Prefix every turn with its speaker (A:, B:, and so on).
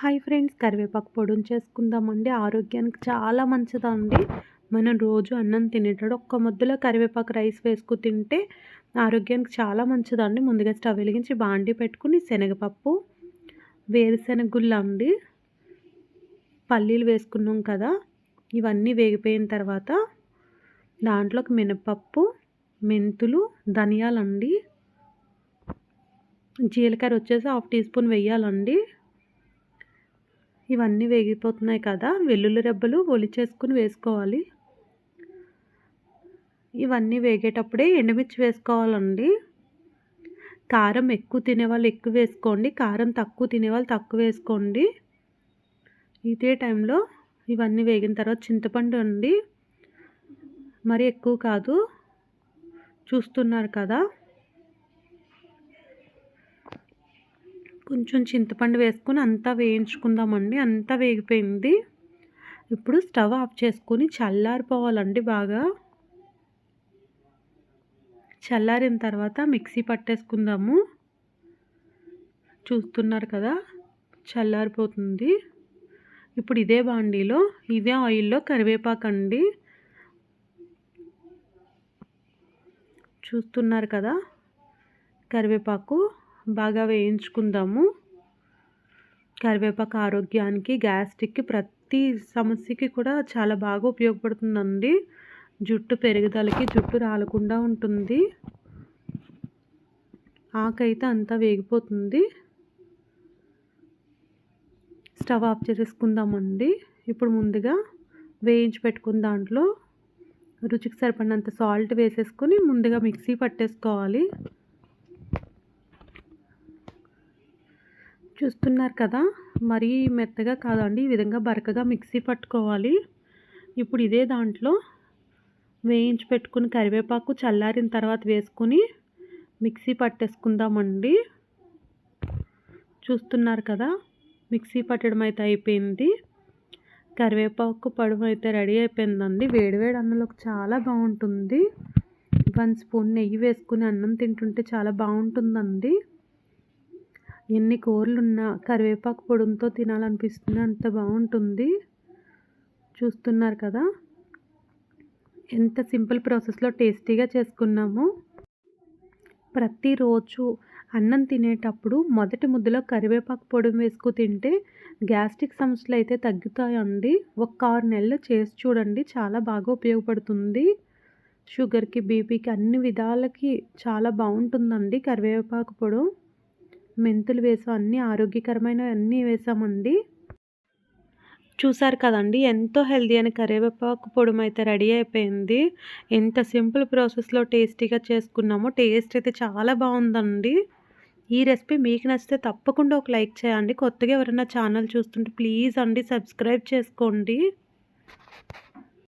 A: Hi friends కరివేపాకు పొడిని చేసుకుందామండి. ఆరోగ్యానికి చాలా మంచిదండి. మనం రోజు అన్నం తినేటప్పుడు ఒక్క ముద్దలో కరివేపాకు రైస్ వేసుకు తింటే ఆరోగ్యానికి చాలా మంచిదండి. ముందుగా స్టవ్ వెలిగించి బాండి పెట్టుకుని శనగపప్పు వేరుశెనగ అండి పల్లీలు వేసుకున్నాం కదా ఇవన్నీ వేగిపోయిన తర్వాత దాంట్లోకి మినపప్పు మెంతులు ధనియాలండి. జీలకర్ర వచ్చేసి హాఫ్ టీ స్పూన్ వేయాలండి. ఇవన్నీ వేగిపోతున్నాయి కదా వెల్లుల్లి రెబ్బలు ఒలిచేసుకుని వేసుకోవాలి. ఇవన్నీ వేగేటప్పుడే ఎండుమిర్చి వేసుకోవాలండి. కారం ఎక్కువ తినేవాళ్ళు ఎక్కువ వేసుకోండి కారం తక్కువ తినేవాళ్ళు తక్కువ వేసుకోండి. ఇదే టైంలో ఇవన్నీ వేగిన తర్వాత చింతపండు అండి. మరి ఎక్కువ కాదు చూస్తున్నారు కదా. కొంచెం చింతపండు వేసుకొని అంతా వేయించుకుందామండి. అంతా వేగిపోయింది. ఇప్పుడు స్టవ్ ఆఫ్ చేసుకొని చల్లారిపోవాలండి బాగా. చల్లారిన తర్వాత మిక్సీ పట్టేసుకుందాము. చూస్తున్నారు కదా చల్లారిపోతుంది. ఇప్పుడు ఇదే బాండీలో ఇదే ఆయిల్లో కరివేపాకు అండి చూస్తున్నారు కదా కరివేపాకు. బాగా వేయించుకుందాము. కరివేపాకు ఆరోగ్యానికి గ్యాస్ట్రిక్కి ప్రతి సమస్యకి కూడా చాలా బాగా ఉపయోగపడుతుందండి. జుట్టు పెరుగుదలకి జుట్టు రాలకుండా ఉంటుంది. ఆకైతే అంతా వేగిపోతుంది. స్టవ్ ఆఫ్ చేసేసుకుందామండి ఇప్పుడు ముందుగా వేయించి పెట్టుకున్న దాంట్లో రుచికి సరిపడినంత సాల్ట్ వేసేసుకొని ముందుగా మిక్సీ పట్టేసుకోవాలి. చూస్తున్నారు కదా మరీ మెత్తగా కాదండి ఈ విధంగా బరకగా మిక్సీ పట్టుకోవాలి. ఇప్పుడు ఇదే దాంట్లో వేయించి పెట్టుకుని కరివేపాకు చల్లారిన తర్వాత వేసుకుని మిక్సీ పట్టేసుకుందామండి. చూస్తున్నారు కదా మిక్సీ పట్టడం అయితే అయిపోయింది. కరివేపాకు పడుము అయితే రెడీ అయిపోయిందండి. వేడివేడి అన్నంలోకి చాలా బాగుంటుంది. వన్ స్పూన్ నెయ్యి వేసుకుని అన్నం తింటుంటే చాలా బాగుంటుందండి. ఎన్ని కూరలు ఉన్నా కరివేపాకు పొడుంతో తినాలనిపిస్తుంది. అంత బాగుంటుంది. చూస్తున్నారు కదా? ఎంత సింపుల్ ప్రాసెస్లో టేస్టీగా చేసుకున్నాము. ప్రతిరోజు అన్నం తినేటప్పుడు మొదటి ముద్దలో కరివేపాకు పొడి వేసుకు తింటే గ్యాస్ట్రిక్ సమస్యలు అయితే తగ్గుతాయండి. ఒక ఆరు నెలలు చేసి చూడండి చాలా బాగా ఉపయోగపడుతుంది. షుగర్కి బీపీకి అన్ని విధాలకి చాలా బాగుంటుందండి కరివేపాకు పొడి. మెంతులు వేసాం అన్నీ ఆరోగ్యకరమైన అన్నీ వేసామండి. చూసారు కదండి ఎంతో హెల్దీ అని కరివేపాకు పొడుము అయితే రెడీ అయిపోయింది. ఎంత సింపుల్ ప్రాసెస్లో టేస్టీగా చేసుకున్నామో టేస్ట్ అయితే చాలా బాగుందండి. ఈ రెసిపీ మీకు నచ్చితే తప్పకుండా ఒక లైక్ చేయండి. కొత్తగా ఎవరైనా ఛానల్ చూస్తుంటే ప్లీజ్ అండి సబ్స్క్రైబ్ చేసుకోండి.